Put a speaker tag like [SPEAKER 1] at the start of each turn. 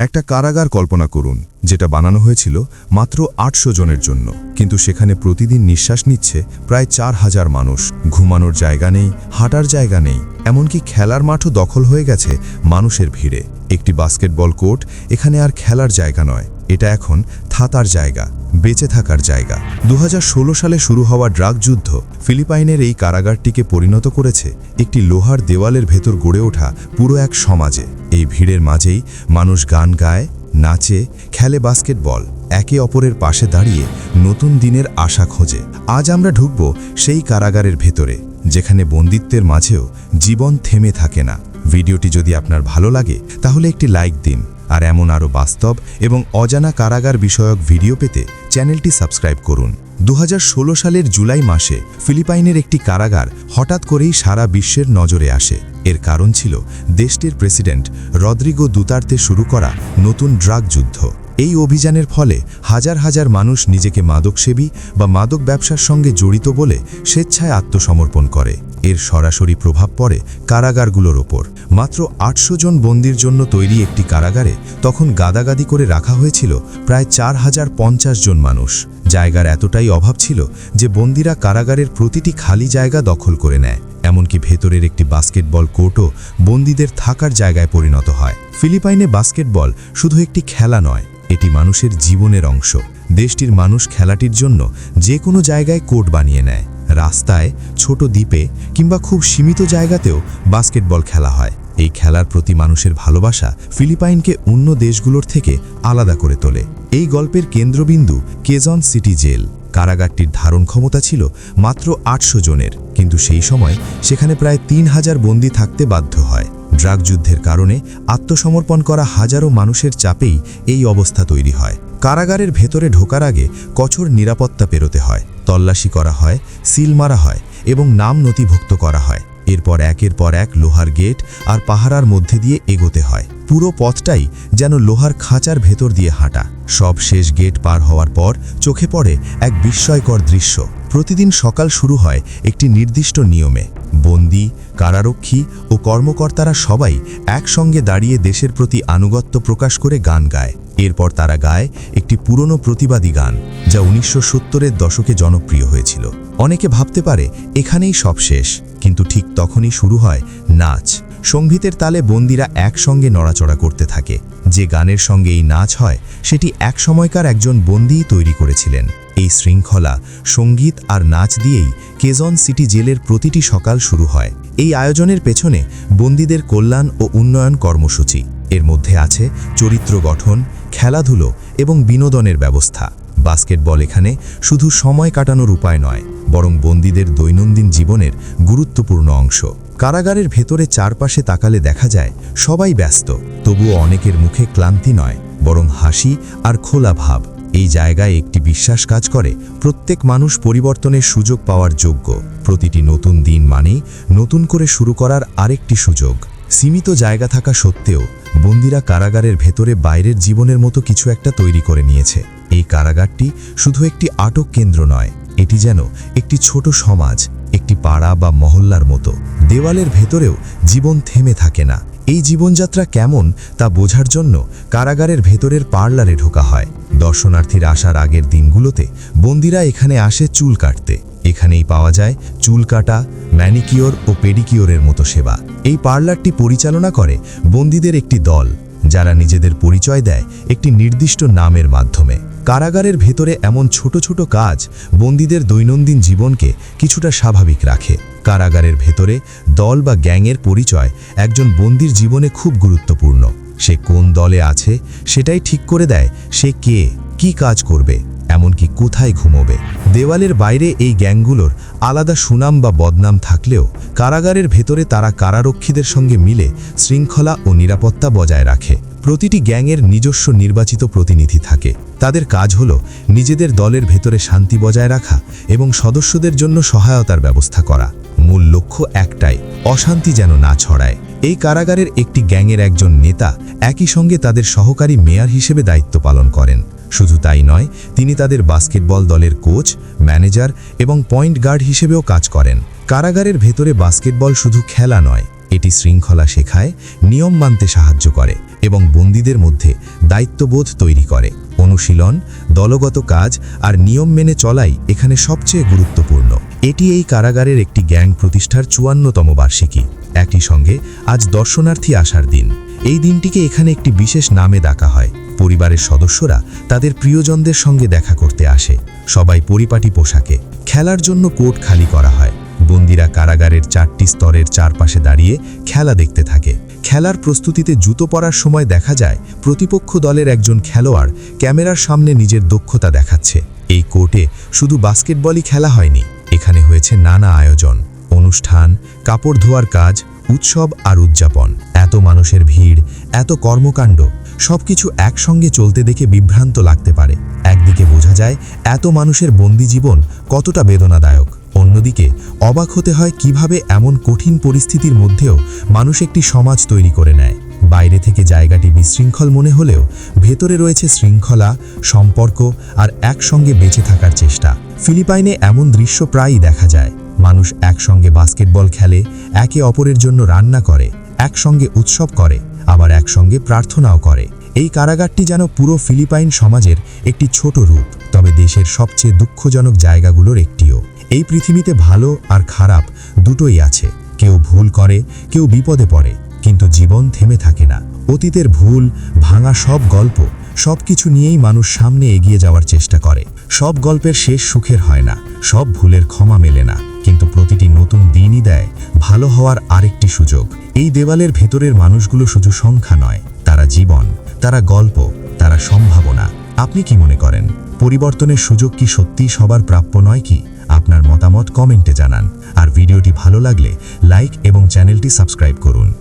[SPEAKER 1] একটা কারাগার কল্পনা করুন, যেটা বানানো হয়েছিল মাত্র আটশো জনের জন্য। কিন্তু সেখানে প্রতিদিন নিঃশ্বাস নিচ্ছে প্রায় চার হাজার মানুষ। ঘুমানোর জায়গা নেই, হাঁটার জায়গা নেই, এমনকি খেলার মাঠও দখল হয়ে গেছে মানুষের ভিড়ে। একটি বাস্কেটবল কোর্ট, এখানে আর খেলার জায়গা নয়, এটা এখন থাতার জায়গা, বেঁচে থাকার জায়গা। দু হাজার ষোলো সালে শুরু হওয়া ড্রাগ যুদ্ধ ফিলিপাইনের এই কারাগারটিকে পরিণত করেছে একটি লোহার দেওয়ালের ভেতর গড়ে ওঠা পুরো এক সমাজে। এই ভিড়ের মাঝেই মানুষ গান গায়, নাচে, খেলে বাস্কেটবল, একে অপরের পাশে দাঁড়িয়ে নতুন দিনের আশা খোঁজে। আজ আমরা ঢুকব সেই কারাগারের ভেতরে, যেখানে বন্দিত্বের মাঝেও জীবন থেমে থাকে না। ভিডিওটি যদি আপনার ভালো লাগে, তাহলে একটি লাইক দিন। আর এমন আরও বাস্তব এবং অজানা কারাগার বিষয়ক ভিডিও পেতে চ্যানেলটি সাবস্ক্রাইব করুন। দু হাজার ষোলো সালের জুলাই মাসে ফিলিপাইনের একটি কারাগার হঠাৎ করেই সারা বিশ্বের নজরে আসে। এর কারণ ছিল দেশটির প্রেসিডেন্ট রদ্রিগো দুতার্তে শুরু করা নতুন ড্রাগ যুদ্ধ। এই অভিযানের ফলে হাজার হাজার মানুষ নিজেকে মাদকসেবী বা মাদক ব্যবসার সঙ্গে জড়িত বলে স্বেচ্ছায় আত্মসমর্পণ করে। এর সরাসরি প্রভাব পড়ে কারাগারগুলোর ওপর। মাত্র আটশো জন বন্দির জন্য তৈরি একটি কারাগারে তখন গাদাগাদি করে রাখা হয়েছিল প্রায় চার হাজার পঞ্চাশ জন মানুষ। জায়গার এতটাই অভাব ছিল যে বন্দিরা কারাগারের প্রতিটি খালি জায়গা দখল করে নেয়। এমনকি ভেতরের একটি বাস্কেটবল কোর্টও বন্দীদের থাকার জায়গায় পরিণত হয়। ফিলিপাইনে বাস্কেটবল শুধু একটি খেলা নয় এটি মানুষের জীবনের অংশ। দেশটির মানুষ খেলাটির জন্য যে কোনো জায়গায় কোর্ট বানিয়ে নেয়। রাস্তায়, ছোট দ্বীপে কিংবা খুব সীমিত জায়গাতেও বাস্কেটবল খেলা হয়। এই খেলার প্রতি মানুষের ভালোবাসা ফিলিপাইনকে অন্য দেশগুলোর থেকে আলাদা করে তোলে। এই গল্পের কেন্দ্রবিন্দু কেজন সিটি জেল। কারাগারটির ধারণ ক্ষমতা ছিল মাত্র আটশো জনের, কিন্তু সেই সময় সেখানে প্রায় তিন হাজার বন্দী থাকতে বাধ্য হয়। ড্রাগ যুদ্ধের কারণে আত্মসমর্পণ করা হাজারো মানুষের চাপেই এই অবস্থা তৈরি হয়। কারাগারের ভেতরে ঢোকার আগে কঠোর নিরাপত্তা পেরোতে হয়, তল্লাশি করা হয়, সিল মারা হয় এবং নাম নথিভুক্ত করা হয়। এরপর একের পর এক লোহার গেট আর পাহারার মধ্যে দিয়ে এগোতে হয়। পুরো পথটাই যেন লোহার খাঁচার ভেতর দিয়ে হাঁটা। সব শেষ গেট পার হওয়ার পর চোখে পড়ে এক বিস্ময়কর দৃশ্য। প্রতিদিন সকাল শুরু হয় একটি নির্দিষ্ট নিয়মে। বন্দি কারারক্ষী ও কর্মকর্তারা সবাই একসঙ্গে দাঁড়িয়ে দেশের প্রতি আনুগত্য প্রকাশ করে গান গায়। এরপর তারা গায় একটি পুরনো প্রতিবাদী গান, যা উনিশশো সত্তরের দশকে জনপ্রিয় হয়েছিল। অনেকে ভাবতে পারে, এখানেই সব শেষ, কিন্তু ঠিক তখনই শুরু হয় নাচ। সঙ্গীতের তালে বন্দিরা একসঙ্গে নড়াচড়া করতে থাকে। যে গানের সঙ্গে এই নাচ হয়, সেটি এক সময়কার একজন বন্দিই তৈরি করেছিলেন। এই শৃঙ্খলা সংগীত আর নাচ দিয়েই কেজন সিটি জেলের প্রতিটি সকাল শুরু হয়। এই আয়োজনের পেছনে বন্দীদের কল্যাণ ও উন্নয়ন কর্মসূচি। এর মধ্যে আছে চরিত্র গঠন, খেলাধুলো এবং বিনোদনের ব্যবস্থা। বাস্কেটবল এখানে শুধু সময় কাটানোর উপায় নয়, বরং বন্দীদের দৈনন্দিন জীবনের গুরুত্বপূর্ণ অংশ। কারাগারের ভেতরে চারপাশে তাকালে দেখা যায়, সবাই ব্যস্ত, তবুও অনেকের মুখে ক্লান্তি নয়, বরং হাসি আর খোলা ভাব এই জায়গায় একটি বিশ্বাস কাজ করে, প্রত্যেক মানুষ পরিবর্তনের সুযোগ পাওয়ার যোগ্য। প্রতিটি নতুন দিন মানেই নতুন করে শুরু করার আরেকটি সুযোগ। সীমিত জায়গা থাকা সত্ত্বেও, বন্দিরা কারাগারের ভেতরে বাইরের জীবনের মতো কিছু একটা তৈরি করে নিয়েছে। এই কারাগারটি শুধু একটি আটক কেন্দ্র নয়, এটি যেন একটি ছোট সমাজ, একটি পাড়া বা মহল্লার মতো। দেওয়ালের ভেতরেও জীবন থেমে থাকে না। এই জীবনযাত্রা কেমন তা বোঝার জন্য কারাগারের ভেতরের পার্লারে ঢোকা হয়। দর্শনার্থীর আসার আগের দিনগুলোতে বন্দিরা এখানে আসে চুল কাটতে। এখানেই পাওয়া যায় চুল কাটা, ম্যানিকিওর ও পেডিকিওরের মতো সেবা। এই পার্লারটি পরিচালনা করে বন্দীদের একটি দল। যারা নিজেদের পরিচয় দেয় একটি নির্দিষ্ট নামের মাধ্যমে। কারাগারের ভেতরে এমন ছোট ছোট কাজ বন্দীদের দৈনন্দিন জীবনকে কিছুটা স্বাভাবিক রাখে। কারাগারের ভেতরে দল বা গ্যাংয়ের পরিচয় একজন বন্দির জীবনে খুব গুরুত্বপূর্ণ। সে কোন দলে আছে সেটাই ঠিক করে দেয় সে কে, কি কাজ করবে। এমনকি কোথায় ঘুমোবে? দেওয়ালের বাইরে এই গ্যাংগুলোর আলাদা সুনাম বা বদনাম থাকলেও কারাগারের ভেতরে তারা কারারক্ষীদের সঙ্গে মিলে শৃঙ্খলা ও নিরাপত্তা বজায় রাখে। প্রতিটি গ্যাংয়ের নিজস্ব নির্বাচিত প্রতিনিধি থাকে। তাদের কাজ হল নিজেদের দলের ভেতরে শান্তি বজায় রাখা এবং সদস্যদের জন্য সহায়তার ব্যবস্থা করা। মূল লক্ষ্য একটাই, অশান্তি যেন না ছড়ায়। এই কারাগারের একটি গ্যাংয়ের একজন নেতা একই সঙ্গে তাদের সহকারী মেয়র হিসেবে দায়িত্ব পালন করেন। শুধু তাই নয়, তিনি তাদের বাস্কেটবল দলের কোচ, ম্যানেজার এবং পয়েন্ট গার্ড হিসেবেও কাজ করেন। কারাগারের ভেতরে বাস্কেটবল শুধু খেলা নয়, এটি শৃঙ্খলা শেখায়, নিয়ম মানতে সাহায্য করে এবং বন্দীদের মধ্যে দায়িত্ববোধ তৈরি করে। অনুশীলন, দলগত কাজ আর নিয়ম মেনে চলাই এখানে সবচেয়ে গুরুত্বপূর্ণ। এটি এই কারাগারের একটি গ্যাং প্রতিষ্ঠার চুয়ান্নতম বার্ষিকী। একই সঙ্গে আজ দর্শনার্থী আসার দিন। এই দিনটিকে এখানে একটি বিশেষ নামে ডাকা হয়। পরিবারের সদস্যরা তাদের প্রিয়জনদের সঙ্গে দেখা করতে আসে। সবাই পরিপাটি পোশাকে। খেলার জন্য কোর্ট খালি করা হয়। বন্দিরা কারাগারের চারটি স্তরের চারপাশে দাঁড়িয়ে খেলা দেখতে থাকে। খেলার প্রস্তুতিতে জুতো পরার সময় দেখা যায়, প্রতিপক্ষ দলের একজন খেলোয়াড় ক্যামেরার সামনে নিজের দক্ষতা দেখাচ্ছে। এই কোর্টে শুধু বাস্কেটবলই খেলা হয়নি, এখানে হয়েছে নানা আয়োজন, অনুষ্ঠান, কাপড় ধোয়ার কাজ, উৎসব আর উদযাপন। এত মানুষের ভিড়, এত কর্মকাণ্ড, সবকিছু একসঙ্গে চলতে দেখে বিভ্রান্ত লাগতে পারে। একদিকে বোঝা যায়, এত মানুষের বন্দি জীবন কতটা বেদনাদায়ক। অন্যদিকে অবাক হতে হয় কীভাবে এমন কঠিন পরিস্থিতির মধ্যেও মানুষ একটি সমাজ তৈরি করে নেয়। বাইরে থেকে জায়গাটি বিশৃঙ্খল মনে হলেও ভেতরে রয়েছে শৃঙ্খলা, সম্পর্ক আর একসঙ্গে বেঁচে থাকার চেষ্টা। ফিলিপাইনে এমন দৃশ্য প্রায়ই দেখা যায়। মানুষ একসঙ্গে বাস্কেটবল খেলে, একে অপরের জন্য রান্না করে, একসঙ্গে উৎসব করে, আবার একসঙ্গে প্রার্থনাও করে। এই কারাগারটি যেন পুরো ফিলিপাইন সমাজের একটি ছোট রূপ, তবে দেশের সবচেয়ে দুঃখজনক জায়গাগুলোর একটিও। এই পৃথিবীতে ভালো আর খারাপ দুটোই আছে। কেউ ভুল করে, কেউ বিপদে পড়ে, কিন্তু জীবন থেমে থাকে না। অতীতের ভুল, ভাঙা সব গল্প সব কিছু নিয়েই মানুষ সামনে এগিয়ে যাওয়ার চেষ্টা করে। সব গল্পের শেষ সুখের হয় না, সব ভুলের ক্ষমা মেলে না, কিন্তু প্রতিটি নতুন দিনই দেয় ভালো হওয়ার আরেকটি সুযোগ। এই দেওয়ালের ভেতরের মানুষগুলো শুধু সংখ্যা নয়, তারা জীবন, তারা গল্প, তারা সম্ভাবনা। আপনি কি মনে করেন, পরিবর্তনের সুযোগ কি সত্যিই সবার প্রাপ্য নয় কি? আপনার মতামত কমেন্টে জানান। আর ভিডিওটি ভালো লাগলে লাইক এবং চ্যানেলটি সাবস্ক্রাইব করুন।